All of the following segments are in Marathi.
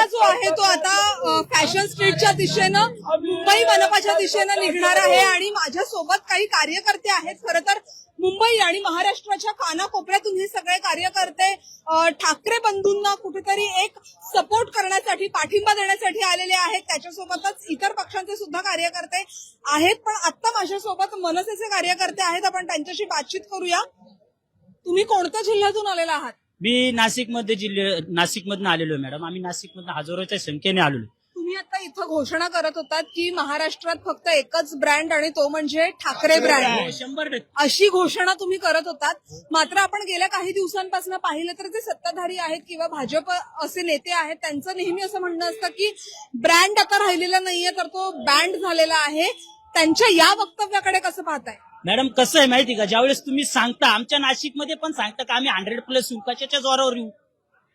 मोर्चा जो आहे तो आता फॅशन स्ट्रीटच्या दिशेनं मुंबई मनपाच्या दिशेनं निघणार आहे आणि माझ्यासोबत काही कार्यकर्ते आहेत. खरं तर मुंबई आणि महाराष्ट्राच्या कानाकोपऱ्यातून हे सगळे कार्यकर्ते ठाकरे बंधूंना कुठेतरी एक सपोर्ट करण्यासाठी पाठिंबा देण्यासाठी आलेले आहेत. त्याच्यासोबतच इतर पक्षांचे सुद्धा कार्यकर्ते आहेत. पण आता माझ्यासोबत मनसेचे कार्यकर्ते आहेत. आपण त्यांच्याशी बातचीत करूया. तुम्ही कोणत्या जिल्ह्यातून आलेला आहात? मी नाशिकमध्ये जिल्हे नाशिक मधून आलेलो आहे मॅडम. आम्ही नाशिक मधून हजारोच्या संख्येने आलेलो आहे. तुम्ही आता इथं घोषणा करत होतात की महाराष्ट्रात फक्त एकच ब्रँड आणि तो म्हणजे ठाकरे ब्रँड. शंभर टक्के. अशी घोषणा तुम्ही करत होतात. मात्र आपण गेल्या काही दिवसांपासून पाहिलं तर जे सत्ताधारी आहेत किंवा भाजप असे नेते आहेत त्यांचं नेहमी असं म्हणणं असतं की ब्रँड आता राहिलेला नाहीये तर तो बँड झालेला आहे. त्यांच्या या वक्तव्याकडे कसं पाहताय? मॅडम कसं आहे माहिती का? ज्यावेळेस तुम्ही सांगता आमच्या नाशिकमध्ये पण सांगता का आम्ही हंड्रेड प्लस येऊ कशाच्या जोरावर येऊ?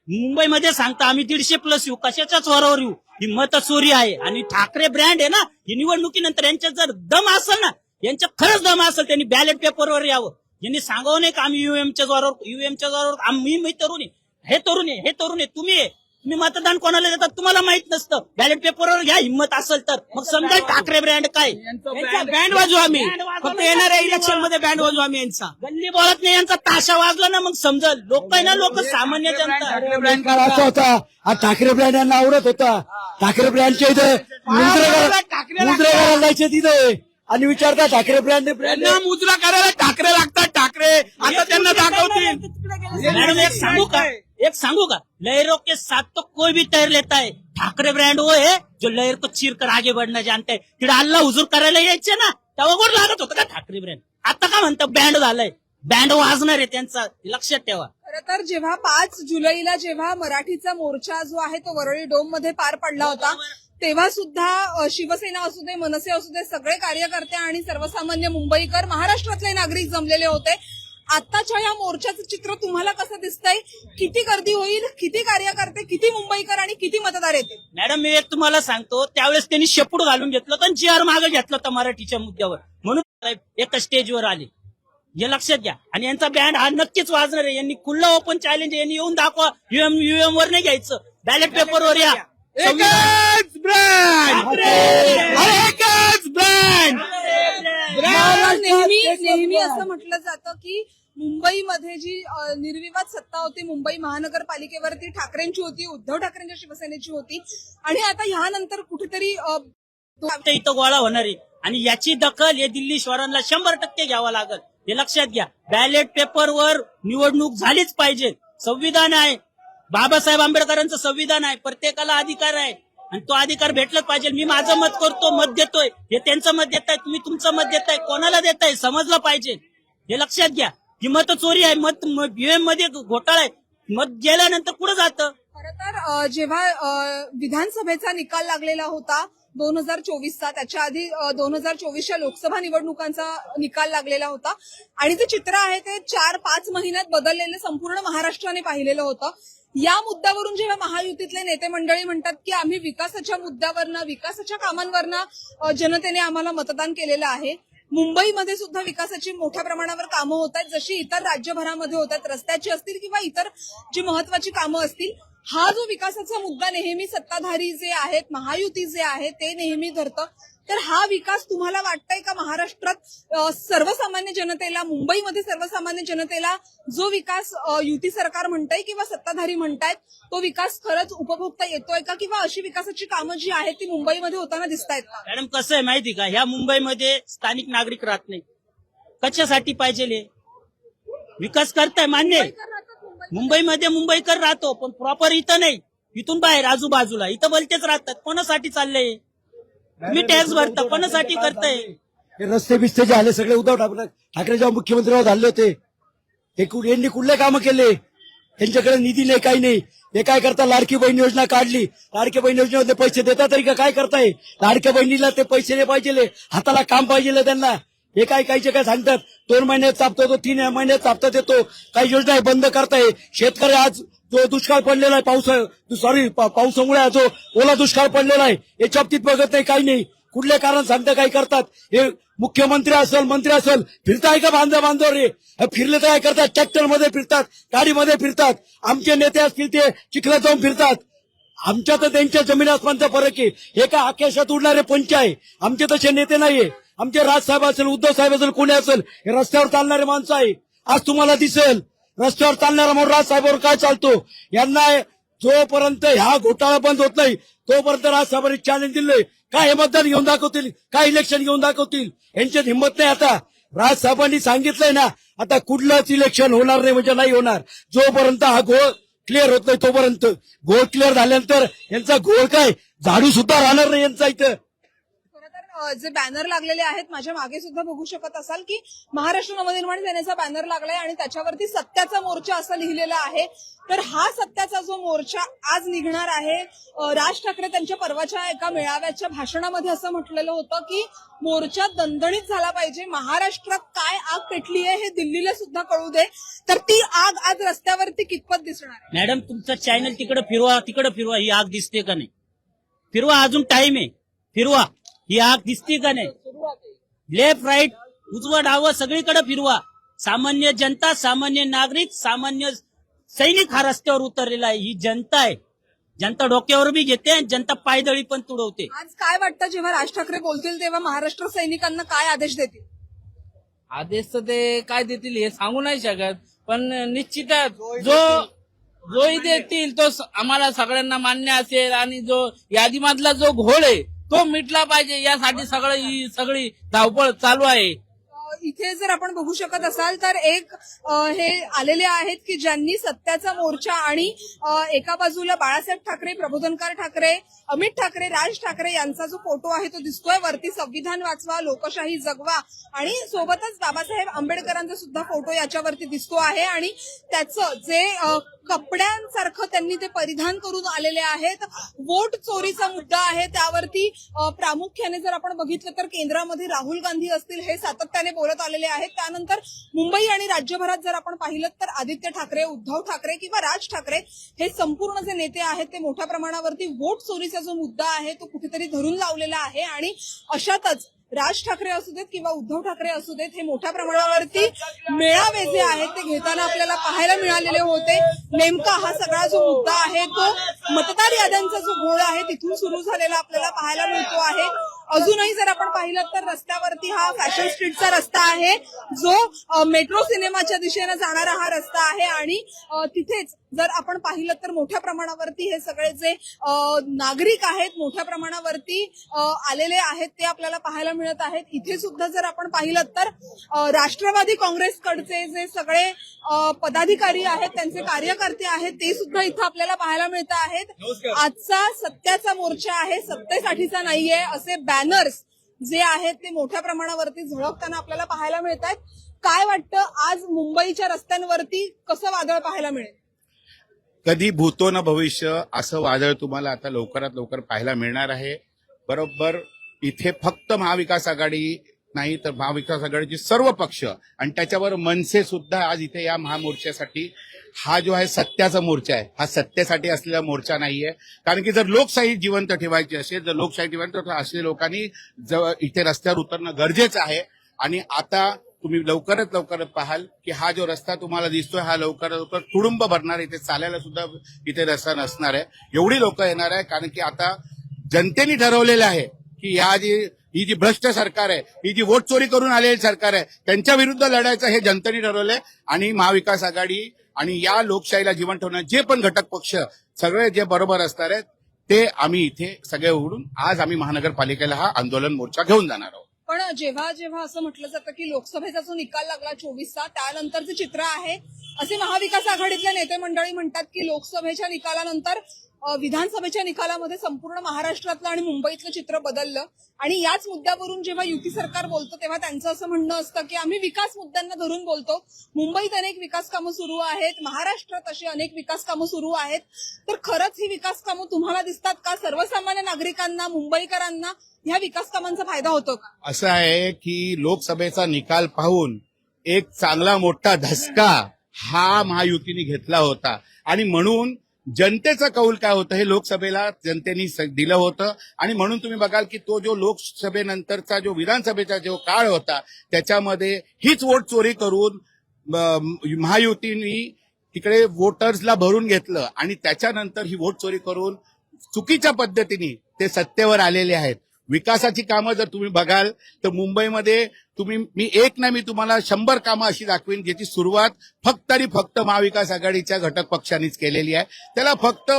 मुंबईमध्ये सांगता आम्ही दीडशे प्लस येऊ कशाच्या जोरावर येऊ? ही मत चोरी आहे. आणि ठाकरे ब्रँड आहे ना ही निवडणुकीनंतर यांच्या जर दम असेल ना यांच्या खरंच दम असेल त्यांनी बॅलेट पेपरवर यावं. यांनी सांगावं नाही का आम्ही युएमच्या जोरावर युएमच्या जोरावर आम्ही मी तरुण आहे. हे तरुण आहे हे तरुण आहे तुम्ही तुम्ही मतदान कोणाला देतात तुम्हाला माहीत नसतं. बॅलेट पेपरवर घ्या हिंमत असेल तर. मग समजा ठाकरे ब्रँड काय? बँड वाजवू आम्ही. फक्त. येणाऱ्या इलेक्शनमध्ये बँड वाजवू. आम्ही यांचा. गल्ली बोलत नाही यांचा ताशा वाजला ना मग समजल लोक आहे ना लोक सामान्य जनता. करायचा होता. हा ठाकरे ब्रँड यांना आवडत होता. ठाकरे ब्रँडच्या इथे मुद्रे ठाकरे मुद्रे करायला जायचे तिथे. आणि विचारता ठाकरे ब्रँड ब्रँड त्यांना मुजरा करायला ठाकरे लागतात ठाकरे. आता त्यांना दाखवतील. मॅडम एक सांगू का? एक सांगू का? लहरों के साथ तो कोई भी तैर लेता है। ठाकरे ब्रँड वो है जो लहर को चीर कर आगे बढ़ना जानते है। तिकडे अल्ला हुजूर करायला यायचे ना तेव्हा गोड लागत होतं का ठाकरे ब्रँड। आता का म्हणतं बँड झालंय बँड वाजणार आहे त्यांचा लक्षात ठेवा। खरं तर जेव्हा पाच जुलैला जेव्हा मराठीचा मोर्चा जो आहे तो वरळी डोममध्ये पार पडला होता तेव्हा सुद्धा शिवसेना असू दे मनसे असू दे सगळे कार्यकर्ते आणि सर्वसामान्य मुंबईकर महाराष्ट्रातले नागरिक जमलेले होते. आताच्या या मोर्चाचं चित्र तुम्हाला कसं दिसतंय? किती गर्दी होईल किती कार्यकर्ते किती मुंबईकर आणि किती मतदार येतील? मॅडम मी एक तुम्हाला सांगतो त्यावेळेस त्यांनी शेपूट घालून घेतलं तर जी आर मागे घेतलं होतं मराठीच्या मुद्द्यावर. म्हणून एका स्टेजवर आले. हे लक्षात घ्या. आणि यांचा बँड हा नक्कीच वाजणार आहे. यांनी खुल्ला ओपन चॅलेंज यांनी येऊन दाखवा. युएम युएम वर नाही घ्यायचं. बॅलेट पेपरवर या. एकच ब्रँड! एकच ब्रँड! नेहमी नेहमी असं म्हटलं जातं की मुंबईमध्ये जी निर्विवाद सत्ता होती मुंबई महानगरपालिकेवरती ठाकरेंची होती उद्धव ठाकरेंच्या शिवसेनेची होती आणि आता ह्यानंतर कुठेतरी इथं गोळा होणार आहे. आणि याची दखल हे दिल्ली शहरांना शंभर टक्के घ्यावं लागल. हे लक्षात घ्या. बॅलेट पेपरवर निवडणूक झालीच पाहिजे. संविधान आहे. बाबासाहेब आंबेडकरांचं संविधान आहे प्रत्येकाला अधिकार आहे. आणि तो अधिकार भेटलाच पाहिजे. मी माझं मत करतो मत देतोय. हे त्यांचं मत देताय तुम्ही तुमचं मत देताय. कोणाला देताय? समजलं पाहिजे. हे लक्षात घ्या. ही मत चोरी आहे. मत बीएममध्ये घोटाळा आहे. मत गेल्यानंतर कुठं जातं? खर तर जेव्हा विधानसभेचा निकाल लागलेला होता दोन हजार चोवीसचा त्याच्या आधी दोन हजार चोवीसच्या लोकसभा निवडणुकांचा निकाल लागलेला होता. आणि जे चित्र आहे ते चार पाच महिन्यात बदललेलं संपूर्ण महाराष्ट्राने पाहिलेलं होतं. या मुद्द्यावरून जेव्हा महायुतीतले नेते मंडळी म्हणतात की आम्ही विकासाच्या मुद्द्यावरनं विकासाच्या कामांवरनं जनतेने आम्हाला मतदान केलेलं आहे. मुंबईमध्ये सुद्धा विकासाची मोठ्या प्रमाणावर कामं होत आहेत. जशी इतर राज्यभरामध्ये होत आहेत रस्त्याची असतील किंवा इतर जी महत्वाची कामं असतील हा जो विकासाचा मुद्दा नेहमी सत्ताधारी जे आहेत महायुती जे आहे ते नेहमी धरतं. तर हा विकास तुम्हाला वाटतंय का महाराष्ट्रात सर्वसामान्य जनतेला मुंबईमध्ये सर्वसामान्य जनतेला जो विकास युती सरकार म्हणतंय किंवा सत्ताधारी म्हणतायत तो विकास खरंच उपभोगता येतोय का? किंवा अशी विकासाची कामं जी आहेत ती मुंबईमध्ये होताना दिसत आहेत का? मॅडम कसं आहे माहिती का? ह्या मुंबईमध्ये स्थानिक नागरिक राहत नाही कशासाठी पाहिजे? विकास करताय मान्य मुंबईमध्ये मुंबईकर राहतो पण प्रॉपर इथं नाही. इथून बाहेर आजूबाजूला. इथं भलतेच राहतात. कोणासाठी चाललंय तुम्ही टॅक्स भरता कोणासाठी करताय? हे रस्ते बिस्ते जे आले सगळे उद्धव ठाकरे ठाकरे जेव्हा मुख्यमंत्री झाले होते कु- यांनी कुठले कामं केले? त्यांच्याकडे निधी नाही काही नाही. हे काय करता लाडकी बहीण योजना काढली. लाडकी बहीण योजनेमध्ये पैसे देता तरी का काय करताय? लाडक्या बहिणीला ते पैसे नाही पाहिजे हाताला काम पाहिजे त्यांना. हे काय काहीचे काय सांगतात दोन महिन्यात चापतो तो तीन महिन्यात चापता देतो. काही योजना बंद करताय. शेतकरी आज जो दुष्काळ पडलेला आहे पाऊस सॉरी पावसामुळे जो ओला दुष्काळ पडलेला आहे याच्या बाबतीत बघत नाही काही नाही. कुठले कारण सांगता काय करतात? हे मुख्यमंत्री असेल मंत्री असेल फिरताय का बांधा बांधव रे? फिरले तर काय करतात? ट्रॅक्टरमध्ये फिरतात गाडीमध्ये फिरतात. आमचे नेते असतील ते चिखलात जाऊन फिरतात. आमच्या तर त्यांच्या जमीन आसमानचा फरक आहे. हे काय आकाशात उडणारे पंच आहे? आमचे तसे नेते नाहीये. आमचे राजसाहेब असेल उद्धव साहेब असेल कोणी असेल हे रस्त्यावर चालणारे माणसं आहे. आज तुम्हाला दिसेल रस्त्यावर चालणारा म्हणून राजसाहेबांवर काय चालतो? यांना जोपर्यंत ह्या घोटाळा बंद होत नाही तोपर्यंत राजसाहेबांनी चॅलेंज दिलंय. काय हे मतदान घेऊन दाखवतील? काय इलेक्शन घेऊन दाखवतील? यांच्यात हिंमत नाही आता. राजसाहेबांनी सांगितलंय ना आता कुठलंच इलेक्शन होणार नाही म्हणजे नाही होणार. जोपर्यंत हा घोळ क्लिअर होत नाही तोपर्यंत. घोळ क्लिअर झाल्यानंतर यांचा घोळ काय? झाडू सुद्धा राहणार नाही यांचा इथं. जे बॅनर लागलेले आहेत माझ्या मागे सुद्धा बघू शकत असाल की महाराष्ट्र नवनिर्माण सेनेचा बॅनर लागलाय आणि त्याच्यावरती सत्याचा मोर्चा असं लिहिलेलं आहे. तर हा सत्याचा जो मोर्चा आज निघणार आहे राज ठाकरे त्यांच्या परवाच्या एका मेळाव्याच्या भाषणामध्ये असं म्हटलेलं होतं की मोर्चा दणदणीत झाला पाहिजे महाराष्ट्रात काय आग पेटली आहे हे दिल्लीला सुद्धा कळू दे. तर ती आग आज रस्त्यावरती कितपत दिसणार मॅडम तुमचं चॅनल तिकडे फिरवा तिकडे फिरवा ही आग दिसते का नाही? फिरवा अजून टाइम आहे. फिरवा. ही आग दिसते का नाही? लेफ्ट राईट उजवा डावं सगळीकडे फिरवा. सामान्य जनता सामान्य नागरिक सामान्य सैनिक हा रस्त्यावर उतरलेला आहे. ही जनता आहे. जनता डोक्यावर बी घेते आणि जनता पायदळी पण तुडवते. आज काय वाटतं जेव्हा राज ठाकरे बोलतील तेव्हा महाराष्ट्र सैनिकांना काय आदेश देतील? आदेश तर ते काय देतील हे सांगू नाही शकत पण निश्चितच जो जोही देतील तो आम्हाला सगळ्यांना मान्य असेल आणि जो यादीमधला जो घोळ आहे तो मिटला पाहिजे यासाठी सगळं ही सगळी धावपळ चालू आहे. इथे जर आपण बघू शकत असाल तर एक हे आलेले आहेत की ज्यांनी सत्याचा मोर्चा आणि एका बाजूला बाळासाहेब ठाकरे प्रबोधनकार ठाकरे अमित ठाकरे राज ठाकरे यांचा जो फोटो आहे तो दिसतोय. वरती संविधान वाचवा लोकशाही जगवा आणि सोबतच बाबासाहेब आंबेडकरांचा सुद्धा फोटो याच्यावरती दिसतो आहे. आणि त्याचं जे कपड्यांसारखं त्यांनी ते परिधान करून आलेले आहेत. वोट चोरीचा मुद्दा आहे. त्यावरती प्रामुख्याने जर आपण बघितलं तर केंद्रामध्ये राहुल गांधी असतील हे सातत्याने बोलत आलेले आहेत. त्यानंतर मुंबई आणि राज्यभरात जर आपण पाहिलं तर आदित्य ठाकरे उद्धव ठाकरे किंवा राज ठाकरे हे संपूर्ण जे नेते आहेत ते मोठ्या प्रमाणावरती वोट चोरीचा जो मुद्दा आहे तो कुठेतरी धरून लावलेला आहे. आणि अशातच राज ठाकरे असू देत किंवा उद्धव ठाकरे असू देत हे मोठ्या प्रमाणावरती मेळावे जे आहेत ते घेताना आपल्याला पाहायला मिळालेले होते. नेमका हा सगळा जो मुद्दा आहे तो मतदार याद्यांचा जो घोळ आहे तिथून सुरू झालेला आपल्याला पाहायला मिळतो आहे. अजूनही जर आपण पाहिलं तर रस्त्यावरती हा फॅशन स्ट्रीटचा रस्ता आहे जो मेट्रो सिनेमाच्या दिशेने जाणारा हा रस्ता आहे आणि तिथेच जर आपण पाहिलं तर मोठ्या प्रमाणावरती हे सगळे जे नागरिक आहेत मोठ्या प्रमाणावरती आलेले आहेत ते आपल्याला पाहायला मिळत आहेत. इथे सुद्धा जर आपण पाहिलं तर राष्ट्रवादी काँग्रेसकडचे जे सगळे पदाधिकारी आहेत त्यांचे कार्यकर्ते आहेत ते सुद्धा इथं आपल्याला पाहायला मिळत आहेत. आजचा सत्याचा मोर्चा आहे सत्तेसाठीचा नाहीये असे बॅनर्स जे आहेत ते मोठ्या प्रमाणावरती झळकताना आपल्याला पाहायला मिळत आहेत. काय वाटतं आज मुंबईच्या रस्त्यांवरती कसं वादळ पाहायला मिळेल? कधी भूतो न भविष्य असं वादळ तुम्हाला आता लवकरात लवकर पाहायला मिळणार आहे. बरोबर इथे फक्त महाविकास आघाडी नाही तर महाविकास आघाडीचे सर्व पक्ष आणि त्याच्यावर मनसे सुद्धा आज इथे या महामोर्चासाठी हा जो आहे सत्याचा मोर्चा आहे हा सत्तेसाठी असलेला मोर्चा नाहीये. कारण की जर लोकशाही जिवंत ठेवायची असेल जर लोकशाही जिवंत असलेल्या लोकांनी जवळ इथे रस्त्यावर उतरणं गरजेचं आहे. आणि आता तुम्ही लवकरात लवकर पाहाल की हा जो रस्ता तुम्हाला दिसतोय हा लवकरात लवकर तुडुंब भरणार आहे. इथे चालायला सुद्धा इथे रस्ता नसणार आहे. एवढी लोक येणार आहे कारण की आता जनतेने ठरवलेलं आहे की या जी ही जी भ्रष्ट सरकार आहे ही जी वोट चोरी करून आलेली सरकार आहे त्यांच्या विरुद्ध लढायचं हे जनतेने ठरवलंय. आणि महाविकास आघाडी आणि या लोकशाहीला जीवन ठेवणार जे पण घटक पक्ष सगळे जे बरोबर असणार आहेत ते आम्ही इथे सगळे उघडून आज आम्ही महानगरपालिकेला हा आंदोलन मोर्चा घेऊन जाणार आहोत. पण जेव्हा जेव्हा असं म्हटलं जातं की लोकसभेचा जो निकाल लागला चोवीसचा त्यानंतरचे चित्र आहे असे महाविकास आघाडीतले नेते मंडळी म्हणतात की लोकसभेच्या निकालानंतर विधानसभेच्या निकालामध्ये संपूर्ण महाराष्ट्रातलं आणि मुंबईतलं चित्र बदललं. आणि याच मुद्द्यावरून जेव्हा युती सरकार बोलतं तेव्हा त्यांचं असं म्हणणं असतं की आम्ही विकास मुद्द्यांना धरून बोलतो. मुंबईत अनेक विकास कामं सुरू आहेत महाराष्ट्रात अशी अनेक विकास कामं सुरू आहेत. तर खरंच ही विकास कामं तुम्हाला दिसतात का? सर्वसामान्य नागरिकांना मुंबईकरांना ह्या विकास कामांचा फायदा होतो का? असं आहे की लोकसभेचा निकाल पाहून एक चांगला मोठा धसका हा महायुतीने घेतला होता. आणि म्हणून जनतेचा कौल काय होतं हे लोकसभेला जनतेने स- दिलं होतं. आणि म्हणून तुम्ही बघाल की तो जो लोकसभेनंतरचा जो विधानसभेचा जो काळ होता त्याच्यामध्ये हीच वोट चोरी करून अं, महायुतीने तिकडे वोटर्सला भरून घेतलं. आणि त्याच्यानंतर ही वोट चोरी करून चुकीच्या पद्धतीने ते सत्तेवर आलेले आहेत. विकासाची कामं जर तुम्ही बघाल तर मुंबईमध्ये तुम्ही मी एक ना मी तुम्हाला शंभर कामं अशी दाखवीन ज्याची सुरुवात फक्त आणि फक्त महाविकास आघाडीच्या घटक पक्षांनीच केलेली आहे. त्याला फक्त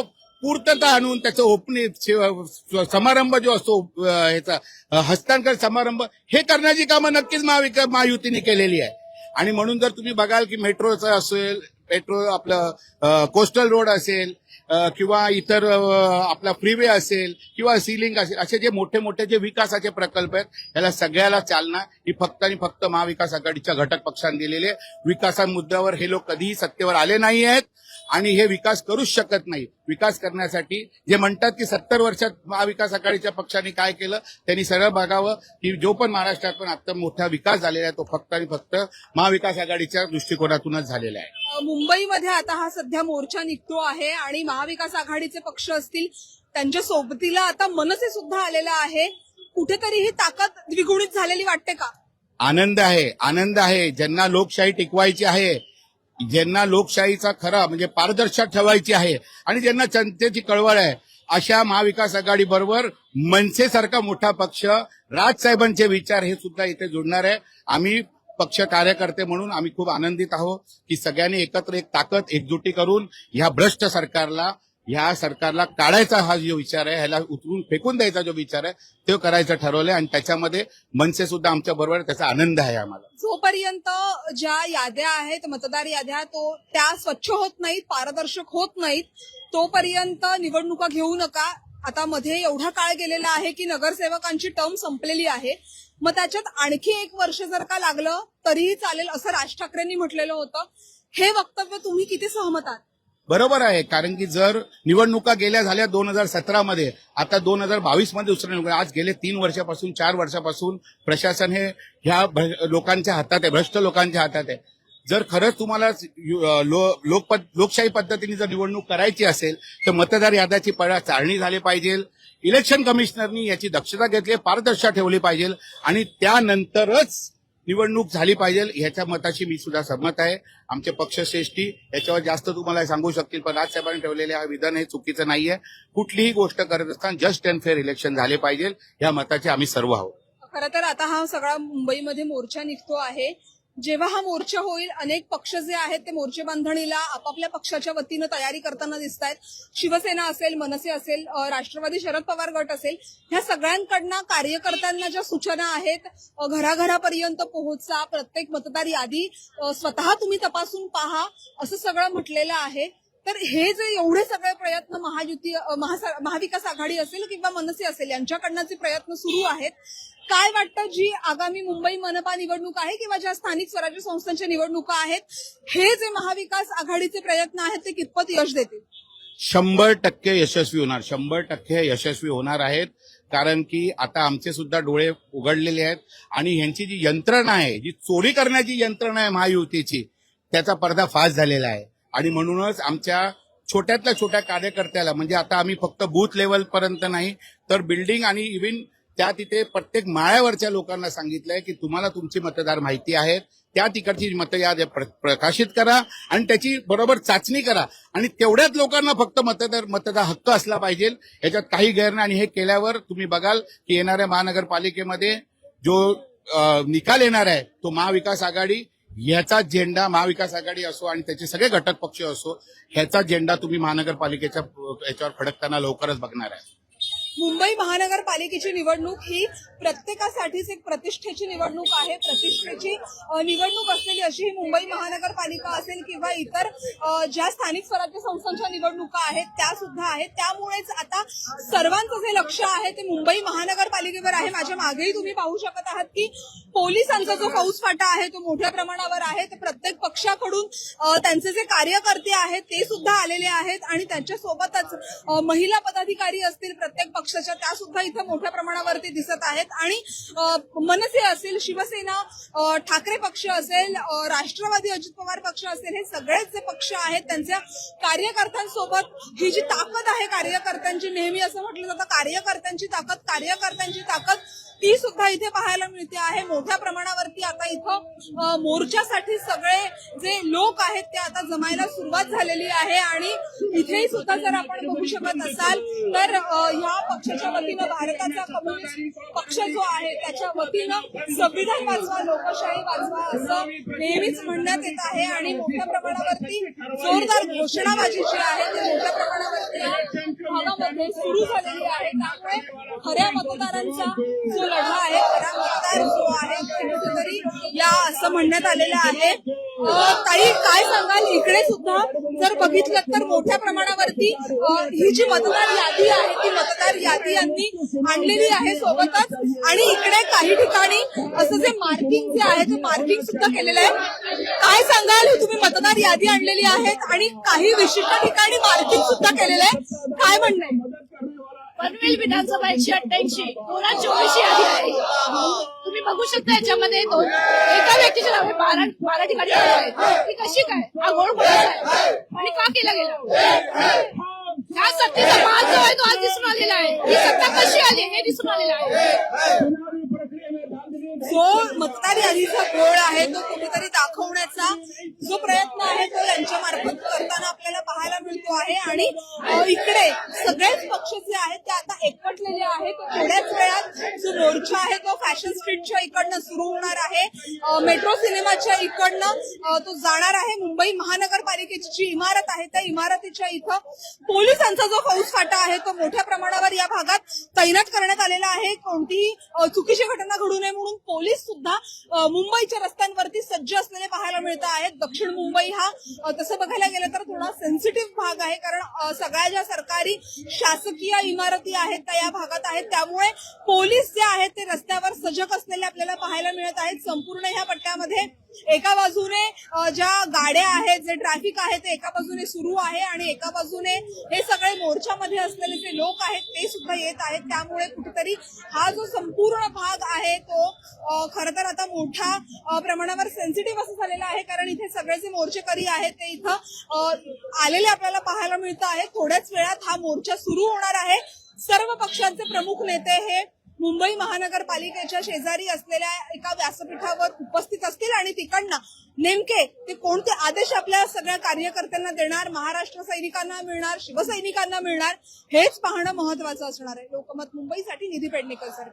पूर्तता आणून त्याचं ओपनिंग समारंभ जो असतो याचा ह्याचा हस्तांतरण समारंभ हे करण्याची कामं नक्कीच महाविकास महायुतीने केलेली आहे. आणि म्हणून जर तुम्ही बघाल की मेट्रोचं असेल मेट्रो आपलं कोस्टल रोड असेल किंवा इतर आपला फ्रीवे असेल किंवा सिलिंग असेल असे जे मोठे मोठे जे विकासाचे प्रकल्प आहेत ह्याला सगळ्याला चालना ही फक्त आणि फक्त महाविकास आघाडीच्या घटक पक्षांनी दिलेले विकासा मुद्द्यावर हे लोक कधीही सत्तेवर आले नाही आहेत आणि हे विकास करूच शकत नाही विकास करण्यासाठी. जे म्हणतात की सत्तर वर्षात महाविकास आघाडीच्या पक्षाने काय केलं त्यांनी सरळ बघावं की जो पण महाराष्ट्रात पण आता मोठा विकास झालेला आहे तो फक्त आणि फक्त महाविकास आघाडीच्या दृष्टिकोनातूनच झालेला आहे. मुंबईमध्ये आता हा सध्या मोर्चा निघतो आहे आणि महाविकास आघाडीचे पक्ष असतील त्यांच्या सोबतीला आता मनसे सुद्धा आलेला आहे. कुठेतरी ही ताकद द्विगुणित झालेली वाटते का? आनंद आहे आनंद आहे. ज्यांना लोकशाही टिकवायची आहे ज्यांना लोकशाहीचा खरा म्हणजे पारदर्शक ठेवायची आहे आणि ज्यांना जनतेची कळवळ आहे अशा महाविकास आघाडी बरोबर मनसेसारखा मोठा पक्ष राजसाहेबांचे विचार हे सुद्धा इथे जुडणार आहे. आम्ही पक्ष कार्यकर्ते म्हणून आम्ही खूप आनंदित आहोत की सगळ्यांनी एकत्र एक ताकद एकजुटी करून ह्या भ्रष्ट सरकारला ह्या सरकारला काढायचा हा जो विचार आहे ह्याला उतरून फेकून द्यायचा जो विचार आहे तो करायचं ठरवलंय आणि त्याच्यामध्ये मनसे सुद्धा आमच्या बरोबर त्याचा आनंद आहे आम्हाला. जोपर्यंत ज्या याद्या आहेत मतदार याद्या तो त्या स्वच्छ होत नाहीत पारदर्शक होत नाहीत तोपर्यंत निवडणुका घेऊ नका. आता मध्ये एवढा काळ गेलेला आहे की नगरसेवकांची टर्म संपलेली आहे. मग त्याच्यात आणखी एक वर्ष जर का लागलं तरीही चालेल असं राज ठाकरेंनी म्हटलेलं होतं. हे वक्तव्य तुम्ही किती सहमत आहात? बरोबर आहे कारण की जर निवडणुका गेल्या झाल्या दोन हजार सतरामध्ये आता दोन हजार बावीसमध्ये दुसऱ्या निवडणुका आज गेले तीन वर्षापासून चार वर्षापासून प्रशासन हे ह्या लोकांच्या हातात आहे भ्रष्ट लोकांच्या हातात आहे. जर खरंच तुम्हाला यु- लो- लोकपद- लोकशाही पद्धतीने जर निवडणूक करायची असेल तर मतदार याद्याची पळा चाळणी झाली पाहिजे. इलेक्शन कमिशनरनी याची दक्षता घेतली पारदर्शक ठेवली पाहिजे. आणि त्यानंतरच निवडणूक झाली पाहिजे ह्याच्या मताशी मी सुद्धा सहमत आहे. आमचे पक्षश्रेष्ठी याच्यावर जास्त तुम्हाला सांगू शकतील पण राजसाहेबांनी ठेवलेले हा विधान हे चुकीचं नाहीये. कुठलीही गोष्ट करत असताना जस्ट अँड फेअर इलेक्शन झाले पाहिजे या मताचे आम्ही सर्व आहोत. खरं तर आता हा सगळा मुंबईमध्ये मोर्चा निघतो आहे. जेव्हा हा मोर्चा होईल अनेक पक्ष जे आहेत ते मोर्चे बांधणीला आपापल्या पक्षाच्या वतीनं तयारी करताना दिसत आहेत. शिवसेना असेल मनसे असेल राष्ट्रवादी शरद पवार गट असेल ह्या सगळ्यांकडनं कार्यकर्त्यांना ज्या सूचना आहेत घराघरापर्यंत पोहोचा प्रत्येक मतदार यादी स्वतः तुम्ही तपासून पहा असं सगळं म्हटलेलं आहे. तर हे जे एवढे सगळे प्रयत्न महायुती महाविकास आघाडी असेल किंवा मनसे असेल यांच्याकडनं जे प्रयत्न सुरू आहेत काय वाटतं जी आगामी मुंबई मनपा निवडणूक आहे किंवा ज्या स्थानिक स्वराज्य संस्थांच्या निवडणुका आहेत हे जे महाविकास आघाडीचे प्रयत्न आहेत ते कितपत यश देतील? शंभर टक्के यशस्वी होणार. शंभर टक्के यशस्वी होणार आहेत. कारण की आता आमचे सुद्धा डोळे उघडलेले आहेत. आणि ह्यांची जी यंत्रणा आहे जी चोरी करण्याची यंत्रणा आहे महायुतीची त्याचा पडदा फास झालेला आहे. आणि म्हणूनच आमच्या छोट्यातल्या छोट्या कार्यकर्त्याला म्हणजे आता आम्ही फक्त बूथ लेवल पर्यंत नाही तर बिल्डिंग आणि इव्हन त्या तिथे प्रत्येक माळ्यावरच्या लोकांना सांगितलंय की तुम्हाला तुमची मतदार माहिती आहेत. त्या तिकडची मतयाद प्रकाशित करा आणि त्याची बरोबर चाचणी करा. आणि तेवढ्याच लोकांना फक्त मतदार मतदार हक्क असला पाहिजे. याच्यात काही गैर नाही आणि हे केल्यावर तुम्ही बघाल की येणाऱ्या महानगरपालिकेमध्ये जो निकाल येणार आहे तो महाविकास आघाडी ह्याचा झेंडा महाविकास आघाडी असो आणि त्याचे सगळे घटक पक्ष असो ह्याचा झेंडा तुम्ही महानगरपालिकेच्या याच्यावर फडकताना लवकरच बघणार आहे. मुंबई महानगरपालिकेची निवडणूक ही प्रत्येकासाठीच एक प्रतिष्ठेची निवडणूक आहे. प्रतिष्ठेची निवडणूक असलेली अशी ही मुंबई महानगरपालिका असेल किंवा इतर ज्या स्थानिक स्वराज्य संस्थांच्या निवडणुका आहेत त्या सुद्धा आहेत. त्यामुळेच आता सर्वांचं जे लक्ष आहे ते मुंबई महानगरपालिकेवर आहे. माझ्या मागेही तुम्ही पाहू शकत आहात की पोलिसांचा जो फौजफाटा आहे तो मोठ्या प्रमाणावर आहे. तर प्रत्येक पक्षाकडून त्यांचे जे कार्यकर्ते आहेत ते सुद्धा आलेले आहेत आणि त्यांच्यासोबतच महिला पदाधिकारी असतील प्रत्येक पक्षाच्या त्या सुद्धा इथं मोठ्या प्रमाणावरती दिसत आहेत. आणि मनसे असेल शिवसेना ठाकरे पक्ष असेल राष्ट्रवादी अजित पवार पक्ष असेल हे सगळेच जे पक्ष आहेत त्यांच्या कार्यकर्त्यांसोबत ही जी ताकद आहे कार्यकर्त्यांची नेहमी असं म्हटलं जातं कार्यकर्त्यांची ताकद कार्यकर्त्यांची ताकद ती सुद्धा इथे पाहायला मिळते आहे. मोठ्या प्रमाणावरती आता इथं मोर्चासाठी सगळे जे लोक आहेत ते आता जमायला सुरुवात झालेली आहे आणि इथेही सुद्धा जर आपण बघू शकत असाल तर या पक्षाच्या वतीनं भारताचा कम्युनिस्ट पक्ष जो आहे त्याच्या वतीनं संविधान वाचवा लोकशाही वाचवा असं नेहमीच म्हणण्यात येत आहे. आणि मोठ्या प्रमाणावरती जोरदार घोषणाबाजी जी आहे ती मोठ्या प्रमाणावरती भागामध्ये सुरू झालेली आहे. त्यामुळे खऱ्या मतदारांचा जो लढा आहे मतदार जो आहे कुठेतरी या असं म्हणण्यात आलेलं आहे. ताई काय सांगाल? इकडे सुद्धा जर बघितलं तर मोठ्या प्रमाणावरती ही जी मतदार यादी आहे ती मतदार यादी यांनी आणलेली आहे सोबतच. आणि इकडे काही ठिकाणी असं जे मार्किंग जे आहे ते मार्किंग सुद्धा केलेलं आहे. काय सांगाल? तुम्ही मतदार यादी आणलेली आहेत आणि काही विशिष्ट ठिकाणी मार्किंग सुद्धा केलेलं आहे. काय म्हणणं पनवेल विधानसभा एकशे अठ्ठ्याऐंशी दोन हजार यादी आहे. तुम्ही बघू शकता याच्यामध्ये दोन एका व्यक्तीच्या नावे बारा बारा ठिकाणी नावं ती कशी काय? हा घोळ कोणाचा आहे? आणि का केला गेला? ह्या सत्तेचा भाग जो आहे तो आज दिसून आलेला आहे. ही सत्ता कशी आली हे दिसून आलेलं आहे. जो मतदार यादीचा गोळ आहे तो कुठेतरी दाखवण्याचा जो प्रयत्न आहे तो यांच्या मार्फत करताना आपल्याला पाहायला मिळतो आहे. आणि इकडे सगळेच पक्ष जे आहेत ते आता एकवटलेले आहेत. थोड्याच वेळात जो मोर्चा आहे तो फॅशन स्ट्रीटच्या इकडनं सुरू होणार आहे. मेट्रो सिनेमाच्या इकडनं तो जाणार आहे. मुंबई महानगरपालिकेची जी इमारत आहे. त्या इमारतीच्या इथं पोलिसांचा जो फौज फाटा आहे तो मोठ्या प्रमाणावर या भागात तैनात करण्यात आलेला आहे. कोणतीही चुकीची घटना घडू नये म्हणून पोलीस सुद्धा मुंबईच्या रस्त्यांवरती सज्ज असलेले पाहायला मिळत आहेत. दक्षिण मुंबई हा तसं बघायला गेलं तर थोडा सेन्सिटिव्ह भाग आहे. कारण सगळ्या ज्या सरकारी शासकीय इमारती आहेत त्या या भागात आहेत. त्यामुळे पोलीस जे आहेत ते रस्त्यावर सजग असलेले आपल्याला पाहायला मिळत आहेत. संपूर्ण ह्या पट्ट्यामध्ये एका बाजूने ज्या गाड्या आहेत जे ट्रॅफिक आहे ते एका बाजूने सुरू आहे आणि एका बाजूने हे सगळे मोर्चामध्ये असलेले जे लोक आहेत ते सुद्धा येत आहेत. त्यामुळे कुठेतरी हा जो संपूर्ण भाग आहे तो खर तर आता मोठ्या प्रमाणावर सेन्सिटिव्ह असं झालेला आहे. कारण इथे सगळे जे मोर्चेकरी आहेत ते इथं आलेले आपल्याला पाहायला मिळत आहे. थोड्याच वेळात हा मोर्चा सुरू होणार आहे. सर्व पक्षांचे प्रमुख नेते हे मुंबई महानगरपालिकेच्या शेजारी असलेल्या एका व्यासपीठावर उपस्थित असतील आणि तिकडनं नेमके ते कोणते आदेश आपल्या सगळ्या कार्यकर्त्यांना देणार महाराष्ट्र सैनिकांना मिळणार शिवसैनिकांना मिळणार हेच पाहणं महत्वाचं असणार आहे. लोकमत मुंबईसाठी निधी पेडणेकर सर.